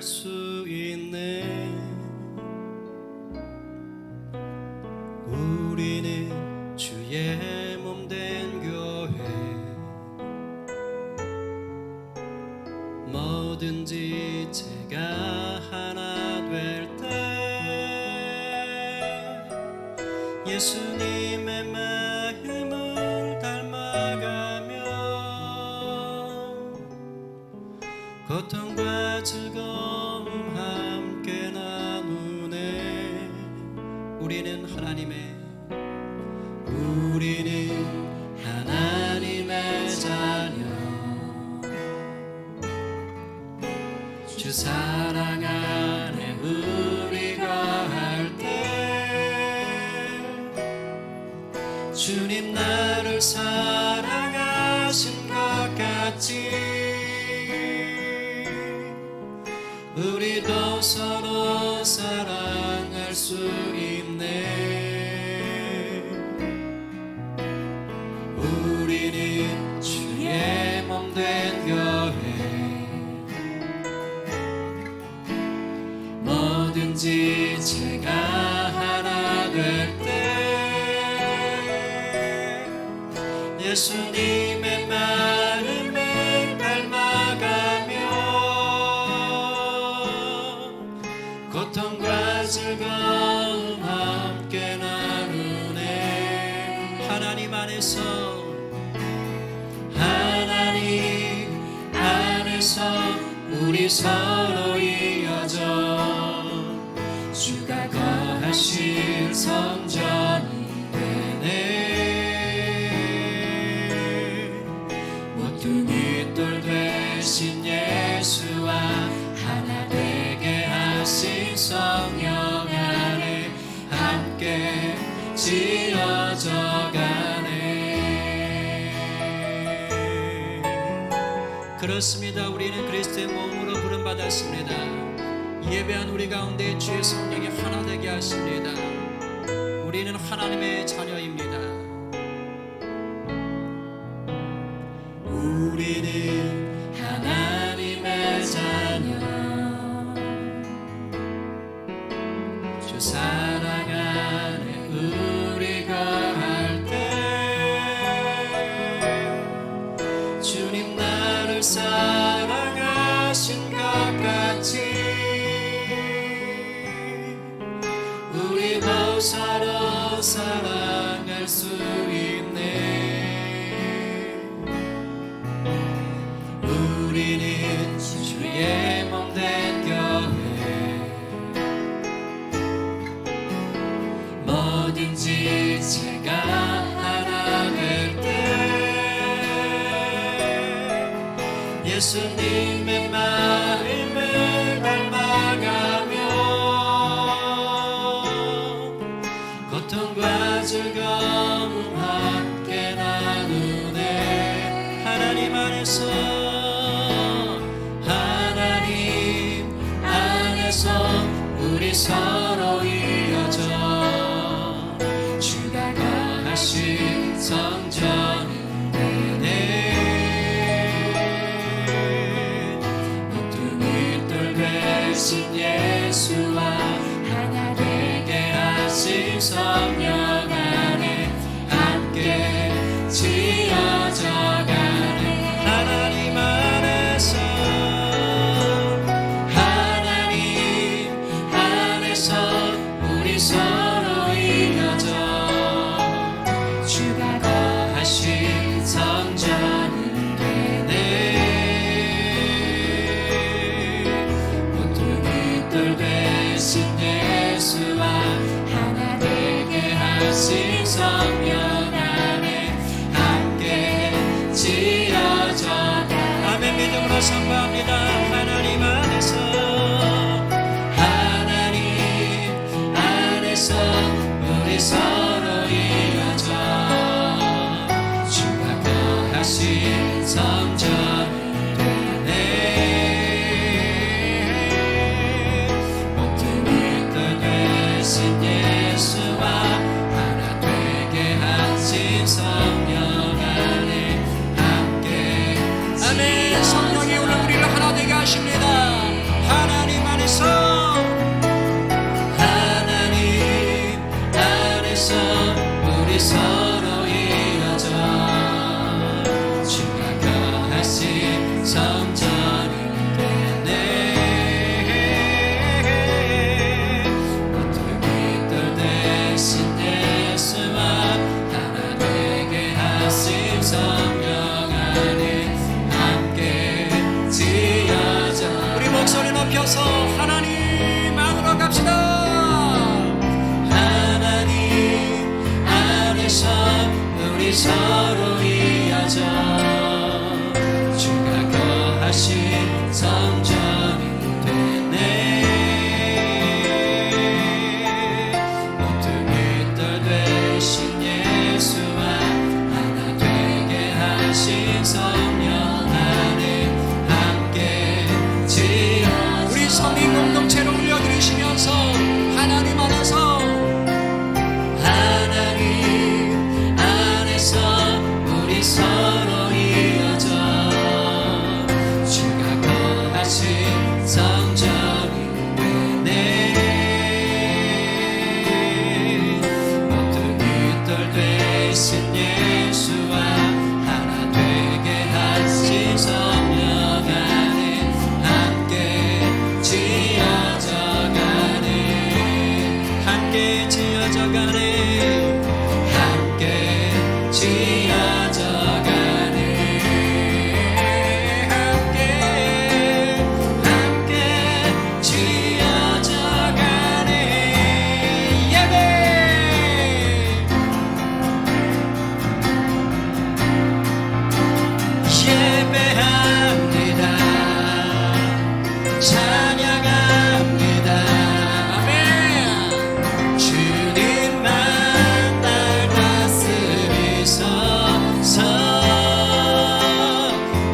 是 주 사랑 안에 우리가 할 때. 주님 나를 사랑하신 것 같지 서로 이어져 주가 가하신 선 그렇습니다. 우리는 그리스도의 몸으로 부름 받았습니다. 예배한 우리 가운데 주의 성령이 하나 되게 하십니다. 우리는 하나님의 자녀 수 있네. 우리는 주의 몸 된 교회. 뭐든지 제가 하나 될 때 예수님 세상 향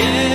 예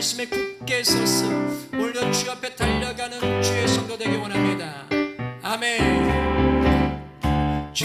말씀에 굳게 서서 오늘도 주 앞에 달려가는 주의 성도 되기 원합니다. 아멘. 주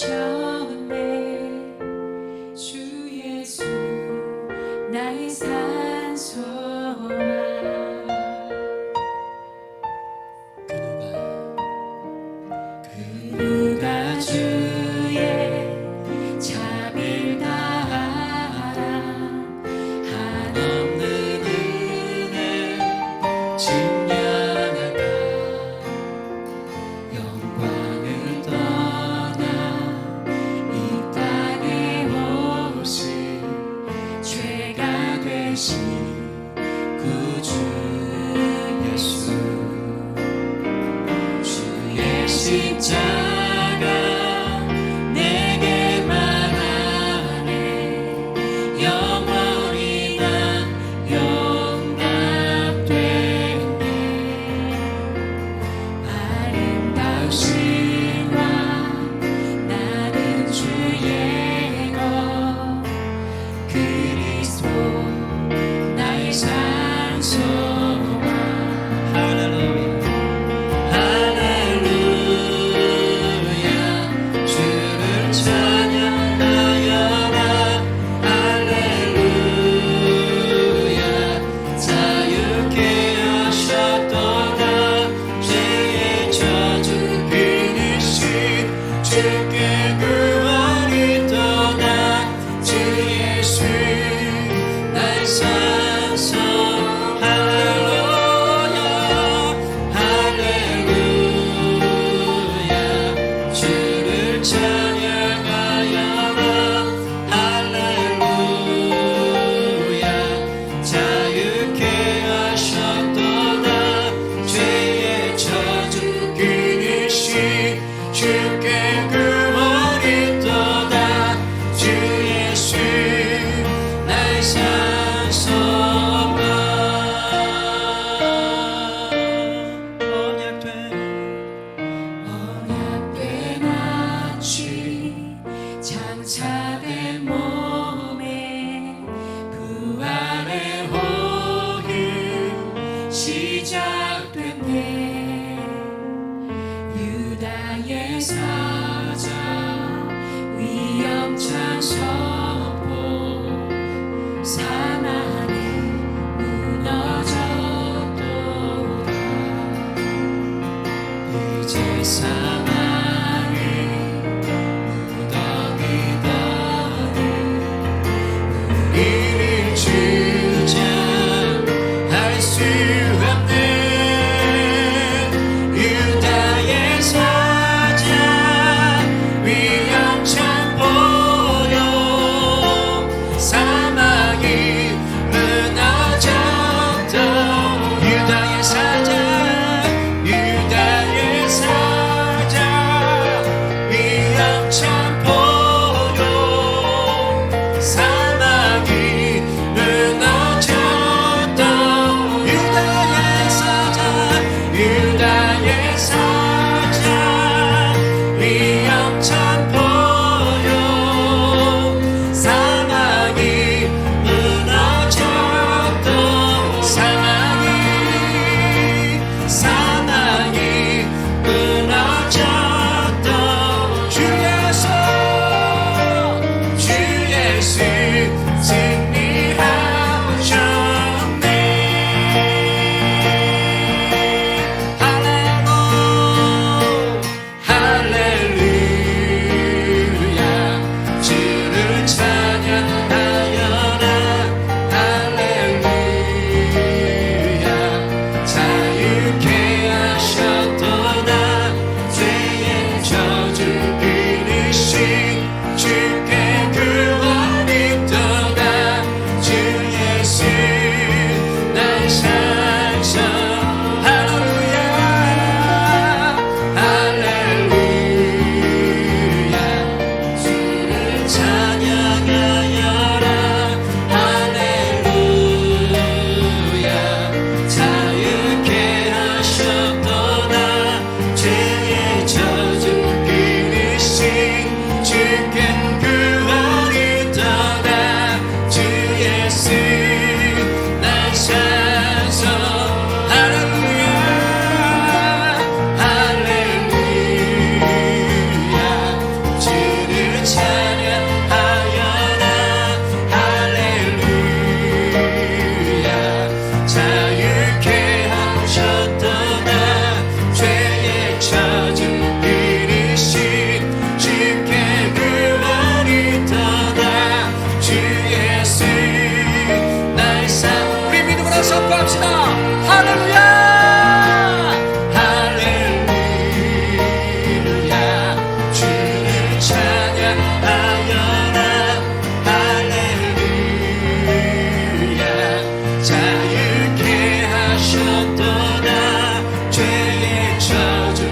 show. seat 우 child